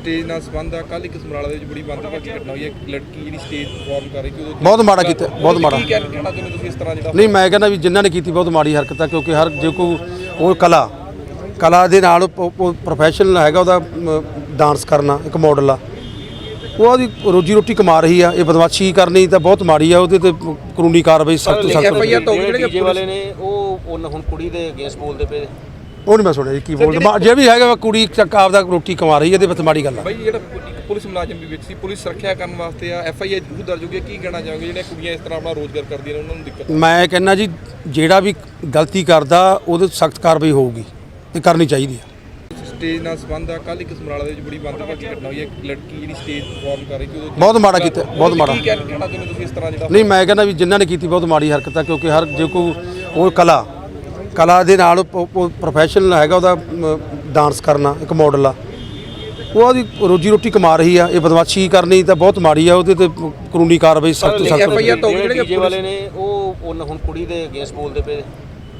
Stage ਨਾਲ ਸੰਬੰਧ ਆ ਕੱਲ ਇੱਕ ਸਮਰਾਲਾ ਦੇ ਵਿੱਚ ਬੜੀ ਬੰਦਭਾਗੀ ਘਟਨਾ ਹੋਈ ਹੈ ਇੱਕ ਲੜਕੀ ਜਿਹੜੀ ਸਟੇਜ ਪਰਫਾਰਮ ਕਰ ਰਹੀ ਸੀ ਬਹੁਤ ਮਾੜਾ ਕੀਤਾ, ਬਹੁਤ ਮਾੜਾ। ਕੀ ਕਹਿਣਾ ਚਾਹੁੰਦੇ ਤੁਸੀਂ ਇਸ ਤਰ੍ਹਾਂ ਜਿਹੜਾ ਨਹੀਂ ਮੈਂ ਕਹਿੰਦਾ ਵੀ ਜਿਨ੍ਹਾਂ ਨੇ ਕੀਤੀ ਬਹੁਤ ਮਾੜੀ ਹਰਕਤ ਹੈ ਕਿਉਂਕਿ ਹਰ ਜੇ ਕੋਈ ਉਹ ਕਲਾ ਕਲਾ ਦੇ ਨਾਲ ਪ੍ਰੋਫੈਸ਼ਨਲ ਹੈਗਾ ਉਹਦਾ ਡਾਂਸ ਕਰਨਾ ਇੱਕ ਮਾਡਲ ਆ। ਉਹ ਉਹਦੀ ਰੋਜੀ ਰੋਟੀ ਕਮਾ ਰਹੀ ਆ ਇਹ ਬਦਮਾਸ਼ੀ ਕਰਨੀ ਤਾਂ ਬਹੁਤ ਮਾੜੀ ਆ ਉਹਦੇ ਤੇ ਕਾਨੂੰਨੀ ਕਾਰਵਾਈ ਸਖਤ ਸਖਤ ਤਾਂ ਜਿਹੜੇ ਵਾਲੇ ਨੇ ਉਹ ਉਹਨਾਂ ਹੁਣ ਕੁੜੀ ਦੇ ਅਗੇਂਸਟ ਬੋਲਦੇ ਪਏ। ਉਹ ਨਹੀਂ ਮੈਂ ਸੁਣਿਆ ਜੀ ਕੀ ਬੋਲਦੇ ਜੇ ਵੀ ਹੈਗਾ ਕੁੜੀ ਚੱਕ ਆਪਦਾ ਰੋਟੀ ਕਮਾ ਰਹੀ ਹੈ ਇਹਦੇ ਵਿੱਚ ਮਾੜੀ ਗੱਲ ਆ ਬਾਈ ਜਿਹੜਾ ਪੁਲਿਸ ਮੁਲਾਜ਼ਮ ਵੀ ਵਿੱਚ ਸੀ ਪੁਲਿਸ ਸੁਰੱਖਿਆ ਕਰਨ ਵਾਸਤੇ ਆ ਐਫ ਆਈ ਆਰ ਜ਼ਰੂਰ ਦਰਜ ਹੋ ਗਈ। ਕੀ ਕਹਿਣਾ ਚਾਹੋਗੇ ਜਿਹੜੀਆਂ ਕੁੜੀਆਂ ਇਸ ਤਰ੍ਹਾਂ ਆਪਣਾ ਰੋਜ਼ਗਾਰ ਕਰਦੀਆਂ ਨੇ ਉਹਨਾਂ ਨੂੰ ਦਿੱਕਤ ਮੈਂ ਕਹਿੰਦਾ ਜੀ ਜਿਹੜਾ ਵੀ ਗਲਤੀ ਕਰਦਾ ਉਹਦੇ ਸਖਤ ਕਾਰਵਾਈ ਹੋਊਗੀ ਤੇ ਕਰਨੀ ਚਾਹੀਦੀ ਆ ਸਟੇਜ ਨਾਲ ਸੰਬੰਧ ਆ ਕੱਲ ਇੱਕ ਸਮਰਾਲਾ ਦੇ ਵਿੱਚ ਬੜੀ ਬੰਦਭਾਗੀ ਘਟਨਾ ਹੋਈ ਹੈ ਇੱਕ ਲੜਕੀ ਜਿਹੜੀ ਸਟੇਜ ਪਰਫਾਰਮ ਕਰ ਰਹੀ ਸੀ ਬਹੁਤ ਮਾੜਾ ਕੀਤਾ, ਬਹੁਤ ਮਾੜਾ। ਕੀ ਕਹਿਣਾ ਚਾਹੁੰਦੇ ਤੁਸੀਂ ਇਸ ਤਰ੍ਹਾਂ ਜਿਹੜਾ ਨਹੀਂ ਮੈਂ ਕਹਿੰਦਾ ਵੀ ਜਿਨ੍ਹਾਂ ਨੇ ਕੀਤੀ ਬਹੁਤ ਮਾੜੀ ਹਰਕਤ ਹੈ ਕਿਉਂਕਿ ਹਰ ਜੇ ਕੋਈ ਉਹ ਕਲਾ ਕਲਾ ਦੇ ਨਾਲ ਪ੍ਰੋਫੈਸ਼ਨਲ ਹੈਗਾ ਉਹਦਾ ਡਾਂਸ ਕਰਨਾ ਇੱਕ ਮਾਡਲ ਆ। ਉਹ ਉਹਦੀ ਰੋਜੀ ਰੋਟੀ ਕਮਾ ਰਹੀ ਆ ਇਹ ਬਦਮਾਸ਼ੀ ਕਰਨੀ ਤਾਂ ਬਹੁਤ ਮਾੜੀ ਆ ਉਹਦੇ ਤੇ ਕਾਨੂੰਨੀ ਕਾਰਵਾਈ ਸਖਤ ਤੋਂ ਸਖਤ ਤਾਂ ਜਿਹੜੇ ਜਿਹੜੇ ਡੀਜੇ ਵਾਲੇ ਨੇ ਉਹ ਉਹਨਾਂ ਹੁਣ ਕੁੜੀ ਦੇ ਅਗੇਂਸਟ ਬੋਲਦੇ ਪਏ।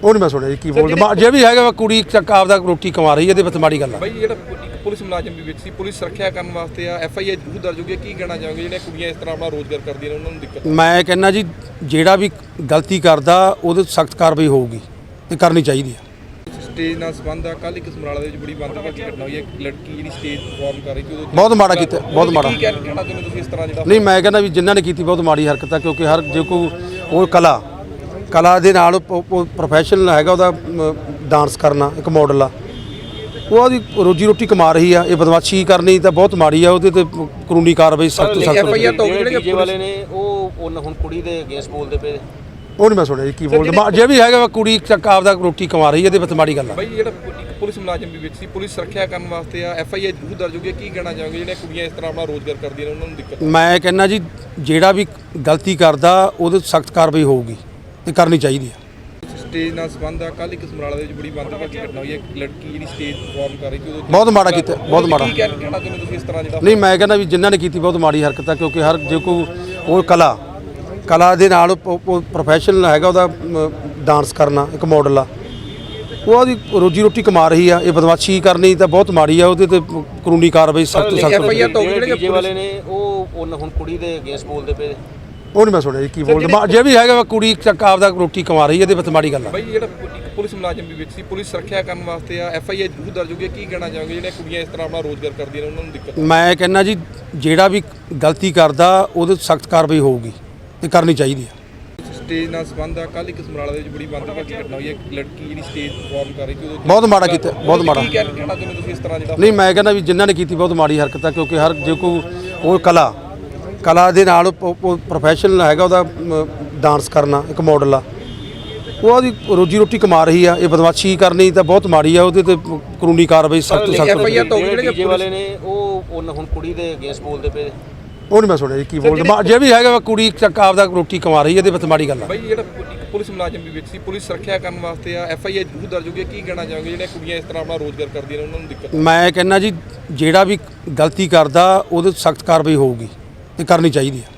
ਉਹ ਨਹੀਂ ਮੈਂ ਸੁਣਿਆ ਜੀ ਕੀ ਬੋਲਦੇ ਮਾ- ਜੇ ਵੀ ਹੈਗਾ ਵਾ ਕੁੜੀ ਚੱਕ ਆਪਦਾ ਰੋਟੀ ਕਮਾ ਰਹੀ ਹੈ ਇਹਦੇ ਵਿੱਚ ਮਾੜੀ ਗੱਲ ਆ। ਬਾਈ ਜਿਹੜਾ ਪੁਲਿਸ ਮੁਲਾਜ਼ਮ ਵੀ ਵਿੱਚ ਸੀ ਪੁਲਿਸ ਸੁਰੱਖਿਆ ਕਰਨ ਵਾਸਤੇ ਆ ਐਫ ਆਈ ਆਰ ਜ਼ਰੂਰ ਦਰਜ ਹੋ ਗਈ। ਕੀ ਕਹਿਣਾ ਚਾਹੋਗੇ? ਜਿਹੜੀਆਂ ਕੁੜੀਆਂ ਇਸ ਤਰ੍ਹਾਂ ਆਪਣਾ ਰੋਜ਼ਗਾਰ ਕਰਦੀਆਂ ਨੇ ਉਹਨਾਂ ਨੂੰ ਦਿੱਕਤ ਮੈਂ ਕਹਿੰਦਾ ਜੀ ਜਿਹੜਾ ਵੀ ਗਲਤੀ ਕਰਦਾ ਉਹਦੇ ਸਖਤ ਕਾਰਵਾਈ ਹੋਊਗੀ। ਤੇ ਕਰਨੀ ਚਾਹੀਦੀ ਆ ਸਟੇਜ ਨਾਲ ਸੰਬੰਧ ਆ ਕੱਲ ਇੱਕ ਸਮਰਾਲਾ ਦੇ ਵਿੱਚ ਬੜੀ ਬੰਦਭਾਗੀ ਘਟਨਾ ਹੋਈ ਹੈ। ਇੱਕ ਲੜਕੀ ਜਿਹੜੀ ਸਟੇਜ ਪਰਫਾਰਮ ਕਰ ਰਹੀ ਸੀ ਬਹੁਤ ਮਾੜਾ ਕੀਤਾ, ਬਹੁਤ ਮਾੜਾ। ਕੀ ਕਹਿਣਾ ਚਾਹੁੰਦੇ ਤੁਸੀਂ ਇਸ ਤਰ੍ਹਾਂ ਜਿਹੜਾ ਨਹੀਂ ਮੈਂ ਕਹਿੰਦਾ ਵੀ ਜਿਨ੍ਹਾਂ ਨੇ ਕੀਤੀ ਬਹੁਤ ਮਾੜੀ ਹਰਕਤ ਹੈ ਕਿਉਂਕਿ ਹਰ ਜੇ ਕੋਈ ਉਹ ਕਲਾ ਕਲਾ ਦੇ ਨਾਲ ਪ੍ਰੋਫੈਸ਼ਨਲ ਹੈਗਾ ਉਹਦਾ ਡਾਂਸ ਕਰਨਾ ਇੱਕ ਮਾਡਲ ਆ। ਉਹ ਉਹਦੀ ਰੋਜੀ ਰੋਟੀ ਕਮਾ ਰਹੀ ਆ ਇਹ ਬਦਮਾਸ਼ੀ ਕਰਨੀ ਤਾਂ ਬਹੁਤ ਮਾੜੀ ਆ ਉਹਦੇ ਤੇ ਕਾਨੂੰਨੀ ਕਾਰਵਾਈ ਸਖਤ ਤੋਂ ਐਫ ਆਈ ਸਖਤ ਆਰ ਤਾਂ ਜਿਹੜੇ ਵਾਲੇ ਨੇ ਉਹ ਉਹਨਾਂ ਹੁਣ ਕੁੜੀ ਦੇ ਅਗੇਂਸਟ ਬੋਲਦੇ ਪਏ ਉਹ ਨਹੀਂ ਮੈਂ ਸੁਣਿਆ ਜੀ ਕੀ ਬੋਲਦੇ ਜੇ ਵੀ ਹੈਗਾ ਕੁੜੀ ਚੱਕ ਆਪਦਾ ਰੋਟੀ ਕਮਾ ਰਹੀ ਹੈ ਇਹਦੇ ਵਿੱਚ ਮਾੜੀ ਗੱਲ ਆ ਬਾਈ ਜਿਹੜਾ ਪੁਲਿਸ ਮੁਲਾਜ਼ਮ ਵੀ ਵਿੱਚ ਸੀ ਪੁਲਿਸ ਸੁਰੱਖਿਆ ਕਰਨ ਵਾਸਤੇ ਆ ਐਫ ਆਈ ਆਰ ਜ਼ਰੂਰ ਦਰਜ ਹੋ ਗਈ। ਕੀ ਕਹਿਣਾ ਚਾਹੋਗੇ ਜਿਹੜੀਆਂ ਕੁੜੀਆਂ ਇਸ ਤਰ੍ਹਾਂ ਆਪਣਾ ਰੋਜ਼ਗਾਰ ਕਰਦੀਆਂ ਨੇ ਉਹਨਾਂ ਨੂੰ ਦਿੱਕਤ ਮੈਂ ਕਹਿੰਦਾ ਜੀ ਜਿਹੜਾ ਵੀ ਗਲਤੀ ਕਰਦਾ ਉਹਦੇ ਸਖਤ ਕਾਰਵਾਈ ਹੋਊਗੀ ਤੇ ਕਰਨੀ ਚਾਹੀਦੀ ਆ ਸਟੇਜ ਨਾਲ ਸੰਬੰਧ ਆ ਕੱਲ ਇੱਕ ਸਮਰਾਲਾ ਦੇ ਵਿੱਚ ਬੜੀ ਬੰਦਭਾਗੀ ਘਟਨਾ ਹੋਈ ਹੈ ਇੱਕ ਲੜਕੀ ਜਿਹੜੀ ਸਟੇਜ ਪਰਫਾਰਮ ਕਰ ਰਹੀ ਸੀ ਉੱਤੇ- ਬਹੁਤ ਮਾੜਾ ਕੀਤਾ, ਬਹੁਤ ਮਾੜਾ। ਕੀ ਕਹਿਣਾ ਚਾਹੁੰਦੇ ਤੁਸੀਂ ਇਸ ਤਰ੍ਹਾਂ ਜਿਹੜਾ ਨਹੀਂ ਮੈਂ ਕਹਿੰਦਾ ਵੀ ਜਿਨ੍ਹਾਂ ਨੇ ਕੀਤੀ ਬਹੁਤ ਮਾੜੀ ਹਰਕਤ ਹੈ ਕਿਉਂਕਿ ਹਰ ਜੇ ਕੋਈ ਉਹ ਕਲਾ ਕਲਾ ਦੇ ਨਾਲ ਪ੍ਰੋਫੈਸ਼ਨਲ ਹੈਗਾ ਉਹਦਾ ਡਾਂਸ ਕਰਨਾ ਇੱਕ ਮਾਡਲ ਆ। ਉਹ ਉਹਦੀ ਰੋਜੀ ਰੋਟੀ ਕਮਾ ਰਹੀ ਆ ਇਹ ਬਦਮਾਸ਼ੀ ਕਰਨੀ ਤਾਂ ਬਹੁਤ ਮਾੜੀ ਆ ਉਹਦੇ ਤੇ ਕਾਨੂੰਨੀ ਕਾਰਵਾਈ ਸਖਤ ਸਖਤ ਜਿਹੜੇ ਜਿਹੜੇ ਵਾਲੇ ਨੇ ਉਹ ਉਹਨਾਂ ਹੁਣ ਕੁੜੀ ਦੇ ਅਗੇਂਸਟ ਬੋਲਦੇ ਪਏ ਉਹ ਨਹੀਂ ਮੈਂ ਸੁਣਿਆ ਜੀ ਕੀ ਬੋਲਦੇ ਜੇ ਵੀ ਹੈਗਾ ਵਾ ਕੁੜੀ ਚੱਕ ਆਪਦਾ ਰੋਟੀ ਕਮਾ ਰਹੀ ਹੈ ਇਹਦੇ ਵਿੱਚ ਮਾੜੀ ਗੱਲ ਆ। ਬਾਈ ਜਿਹੜਾ ਪੁਲਿਸ ਮੁਲਾਜ਼ਮ ਵੀ ਵਿੱਚ ਸੀ ਪੁਲਿਸ ਸੁਰੱਖਿਆ ਕਰਨ ਵਾਸਤੇ ਆ ਐਫ ਆਈ ਆਰ ਜ਼ਰੂਰ ਦਰਜ ਹੋ ਗਈ ਹੈ। ਕੀ ਕਹਿਣਾ ਚਾਹੋਗੇ? ਜਿਹੜੀਆਂ ਕੁੜੀਆਂ ਇਸ ਤਰ੍ਹਾਂ ਆਪਣਾ ਰੋਜ਼ਗਾਰ ਕਰਦੀਆਂ ਨੇ ਉਹਨਾਂ ਨੂੰ ਦਿੱਕਤ ਮੈਂ ਕਹਿੰਦਾ ਜੀ ਜਿਹੜਾ ਵੀ ਗਲਤੀ ਕਰਦਾ ਉਹਦੇ ਸਖਤ ਕਾਰਵਾਈ ਹੋਊਗੀ। ਤੇ ਕਰਨੀ ਚਾਹੀਦੀ ਆ। ਸਟੇਜ ਨਾਲ ਸੰਬੰਧ ਆ ਕੱਲ ਇੱਕ ਸਮਰਾਲਾ ਦੇ ਵਿੱਚ ਬੜੀ ਬੰਦਭਾਗੀ ਘਟਨਾ ਹੋਈ ਹੈ। ਇੱਕ ਲੜਕੀ ਜਿਹੜੀ ਸਟੇਜ ਪਰਫਾਰਮ ਕਰ ਰਹੀ ਸੀ ਉੱਤੇ- ਬਹੁਤ ਮਾੜਾ ਕੀਤਾ, ਬਹੁਤ ਮਾੜਾ। ਕੀ ਕਹਿਣਾ ਚਾਹੁੰਦੇ ਤੁਸੀਂ ਇਸ ਤਰ੍ਹਾਂ ਜਿਹੜਾ ਨਹੀਂ ਮੈਂ ਕਹਿੰਦਾ ਵੀ ਜਿਨ੍ਹਾਂ ਨੇ ਕੀਤੀ ਬਹੁਤ ਮਾੜੀ ਹਰਕਤ ਹੈ ਕਿਉਂਕਿ ਹਰ ਜੇ ਕੋਈ ਉਹ ਕਲਾ ਕਲਾ ਦੇ ਨਾਲ ਪ੍ਰੋਫੈਸ਼ਨਲ ਹੈਗਾ ਉਹਦਾ ਡਾਂਸ ਕਰਨਾ ਇੱਕ ਮਾਡਲ ਆ। ਉਹ ਉਹਦੀ ਰੋਜੀ ਰੋਟੀ ਕਮਾ ਰਹੀ ਆ ਇਹ ਬਦਮਾਸ਼ੀ ਕਰਨੀ ਤਾਂ ਬਹੁਤ ਮਾੜੀ ਆ ਉਹਦੇ ਤੇ ਕਾਨੂੰਨੀ ਕਾਰਵਾਈ ਸਖਤ ਸਖਤ ਤਾਂ ਜਿਹੜੇ ਵਾਲੇ ਨੇ ਉਹ ਹੁਣ ਕੁੜੀ ਦੇ ਅਗੇਂਸਟ ਬੋਲਦੇ ਪਏ ਉਹ ਨਹੀਂ ਮੈਂ ਸੁਣਿਆ ਜੀ ਕੀ ਬੋਲਦੇ। ਜੇ ਵੀ ਹੈਗਾ ਵਾ ਕੁੜੀ ਚੱਕ ਆਪਦਾ ਰੋਟੀ ਕਮਾ ਰਹੀ ਹੈ ਇਹਦੇ ਵਿੱਚ ਮਾੜੀ ਗੱਲ ਆ। ਬਾਈ ਜਿਹੜਾ ਪੁਲਿਸ ਮੁਲਾਜ਼ਮ ਵੀ ਵਿੱਚ ਸੀ ਪੁਲਿਸ ਸੁਰੱਖਿਆ ਕਰਨ ਵਾਸਤੇ ਆ ਐਫ ਆਈ ਆਰ ਜ਼ਰੂਰ ਦਰਜ ਹੋ ਗਈ। ਕੀ ਕਹਿਣਾ ਚਾਹੋਗੇ? ਜਿਹੜੀਆਂ ਕੁੜੀਆਂ ਇਸ ਤਰ੍ਹਾਂ ਆਪਣਾ ਰੋਜ਼ਗਾਰ ਕਰਦੀਆਂ ਨੇ ਉਹਨਾਂ ਨੂੰ ਦਿੱਕਤ ਮੈਂ ਕਹਿੰਦਾ ਜੀ ਜਿਹੜਾ ਵੀ ਗਲਤੀ ਕਰਦਾ ਉਹਦੇ ਸਖਤ ਕਾਰਵਾਈ ਹੋਊਗੀ ਤੇ ਕਰਨੀ ਚਾਹੀਦੀ ਆ।